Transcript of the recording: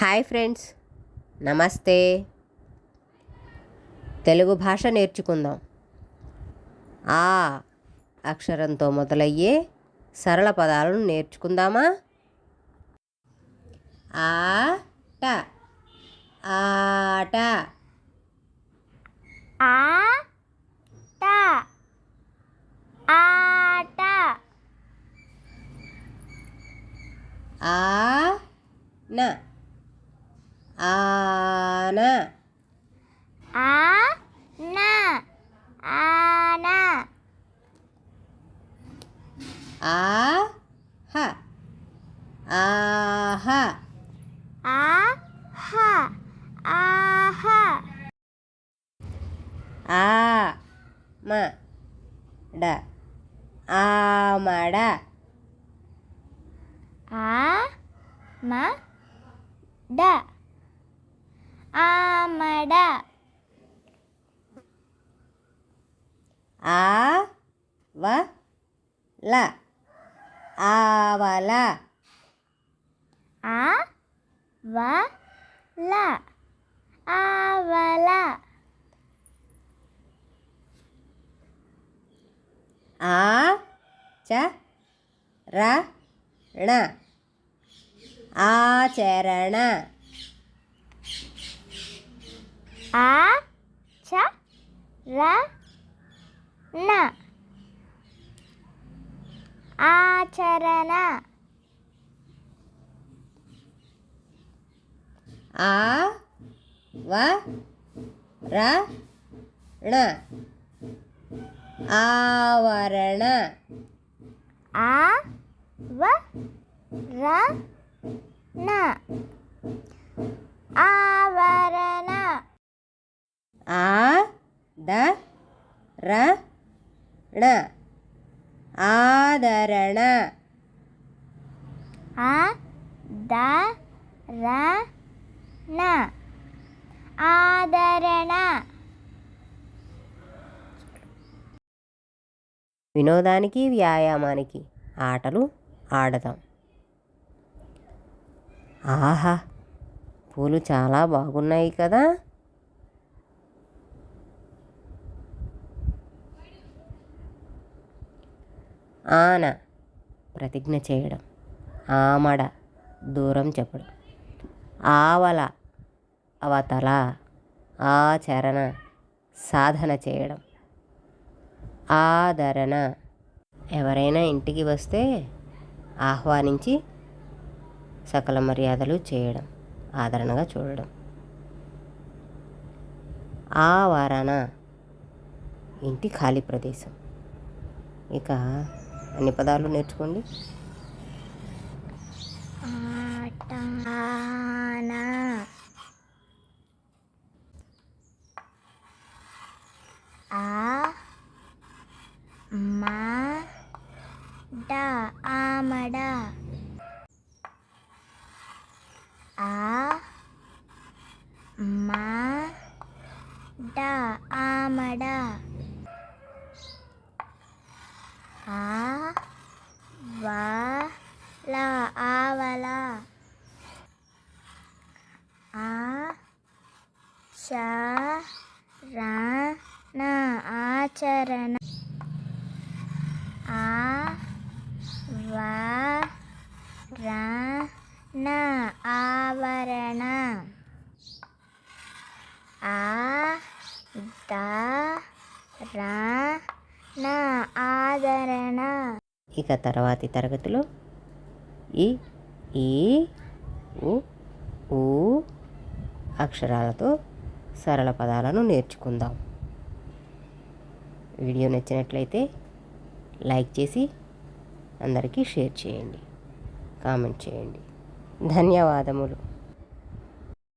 Hi friends. నమస్తే. తెలుగు భాష నేర్చుకుందాం. ఆ అక్షరంతో మొదలయ్యే సరళ పదాలను నేర్చుకుందామా? ఆట. ఆట. ఆట. ఆట. ఆన ఆన ఆన ఆన ఆహ ఆహ ఆహ ఆహ ఆ మ డ ఆమడ ఆ మ డ ఆమడ. ఆ వ ల. ఆవల. ఆ వ ల. ఆవల. ఆ చ ర ణ. ఆచరణ. ఆ చ ర ణ ఆచరణ. ఆ వ ర ణ. ఆవరణ. ఆ వ ర ణ ఆవరణ ఆ ద ర ణ ఆదరణ ఆ ద ర ణ ఆదరణ వినోదానికి వ్యాయామానికి ఆటలు ఆడదాం ఆహా పూలు చాలా బాగున్నాయి కదా. ఆన ప్రతిజ్ఞ చేయడం. ఆమడ దూరం చెప్పడం. ఆవల అవతల ఆచరణ సాధన చేయడం. ఆదరణ. ఎవరైనా ఇంటికి వస్తే ఆహ్వానించి సకల మర్యాదలు చేయడం. ఆదరణగా చూడడం. ఆవరణ. ఇంటి ఖాళీ ప్రదేశం. ఇక అన్ని పదాలు నేర్చుకోండి. ఆ? మా? ఆమడ? ఆ? మా? డ? ఆమడ ఆ వా ల ఆవల ఆ చ ర ఆచరణ ఆ వా ర ఆవరణ ఆ ద ర ఆదరణ ఇక తర్వాతి తరగతిలో ఈ ఈ ఉ ఊ అక్షరాలతో సరళ పదాలను నేర్చుకుందాం. వీడియో నచ్చినట్లయితే లైక్ చేసి అందరికీ షేర్ చేయండి. కామెంట్ చేయండి. ధన్యవాదములు.